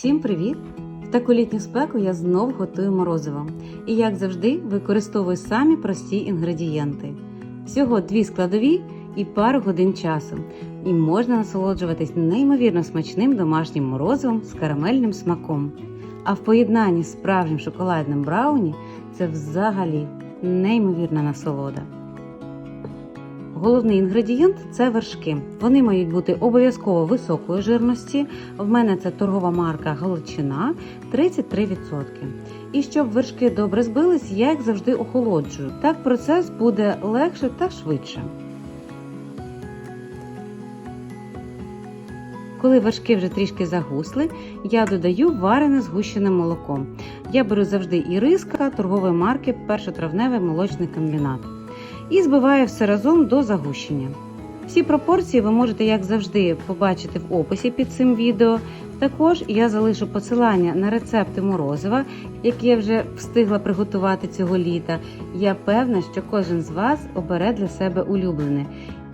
Всім привіт! В таку літню спеку я знов готую морозиво. І як завжди, використовую самі прості інгредієнти. Всього дві складові і пару годин часу. І можна насолоджуватись неймовірно смачним домашнім морозивом з карамельним смаком. А в поєднанні з справжнім шоколадним брауні це взагалі неймовірна насолода. Головний інгредієнт це вершки. Вони мають бути обов'язково високої жирності. В мене це торгова марка Галичина 33%. І щоб вершки добре збились, я їх завжди охолоджую. Так процес буде легше та швидше. Коли вершки вже трішки загусли, я додаю варене згущене молоко. Я беру завжди і риска торгової марки Першотравневий молочний комбінат і збиваю все разом до загущення. Всі пропорції ви можете, як завжди, побачити в описі під цим відео. Також я залишу посилання на рецепти морозива, які я вже встигла приготувати цього літа. Я певна, що кожен з вас обере для себе улюблене.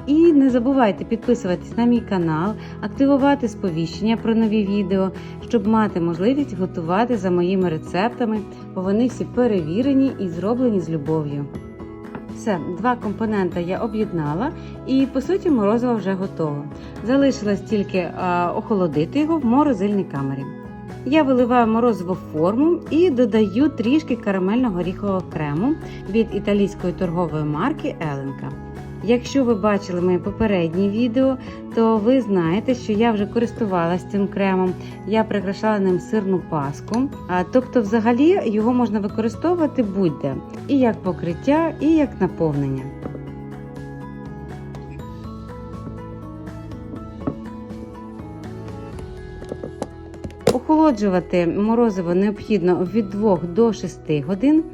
І не забувайте підписуватись на мій канал, активувати сповіщення про нові відео, щоб мати можливість готувати за моїми рецептами, бо вони всі перевірені і зроблені з любов'ю. Все, два компоненти я об'єднала, і по суті морозиво вже готово. Залишилось тільки охолодити його в морозильній камері. Я виливаю морозиво в форму і додаю трішки карамельного горіхового крему від італійської торгової марки Еленка. Якщо ви бачили моє попереднє відео, то ви знаєте, що я вже користувалася цим кремом. Я прикрашала ним сирну паску. Тобто, взагалі його можна використовувати будь-де і як покриття, і як наповнення. Охолоджувати морозиво необхідно від 2 до 6 годин.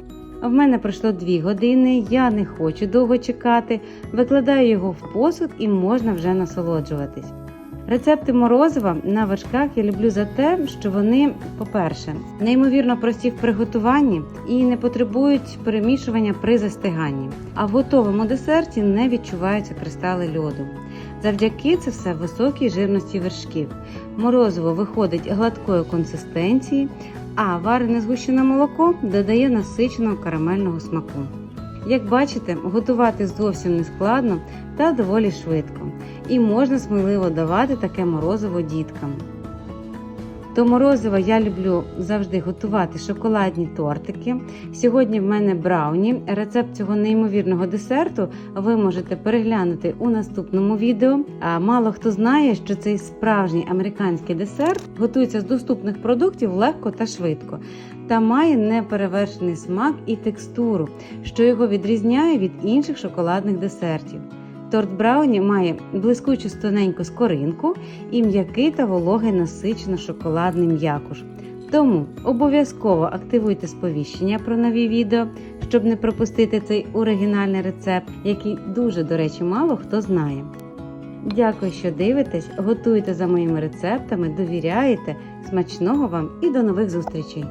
В мене пройшло 2 години, я не хочу довго чекати. Викладаю його в посуд і можна вже насолоджуватись. Рецепти морозива на вершках я люблю за те, що вони, по-перше, неймовірно прості в приготуванні і не потребують перемішування при застиганні. А в готовому десерті не відчуваються кристали льоду. Завдяки це все високій жирності вершків. Морозиво виходить гладкої консистенції, а варене згущене молоко додає насиченого карамельного смаку. Як бачите, готувати зовсім не складно та доволі швидко, і можна сміливо давати таке морозиво діткам. До морозива я люблю завжди готувати шоколадні тортики. Сьогодні в мене брауні. Рецепт цього неймовірного десерту ви можете переглянути у наступному відео. А мало хто знає, що цей справжній американський десерт готується з доступних продуктів легко та швидко, та має неперевершений смак і текстуру, що його відрізняє від інших шоколадних десертів. Торт Брауні має блискучу тоненьку скоринку і м'який та вологий насичено шоколадний м'якуш. Тому обов'язково активуйте сповіщення про нові відео, щоб не пропустити цей оригінальний рецепт, який дуже, до речі, мало хто знає. Дякую, що дивитесь, готуєте за моїми рецептами, довіряєте. Смачного вам і до нових зустрічей!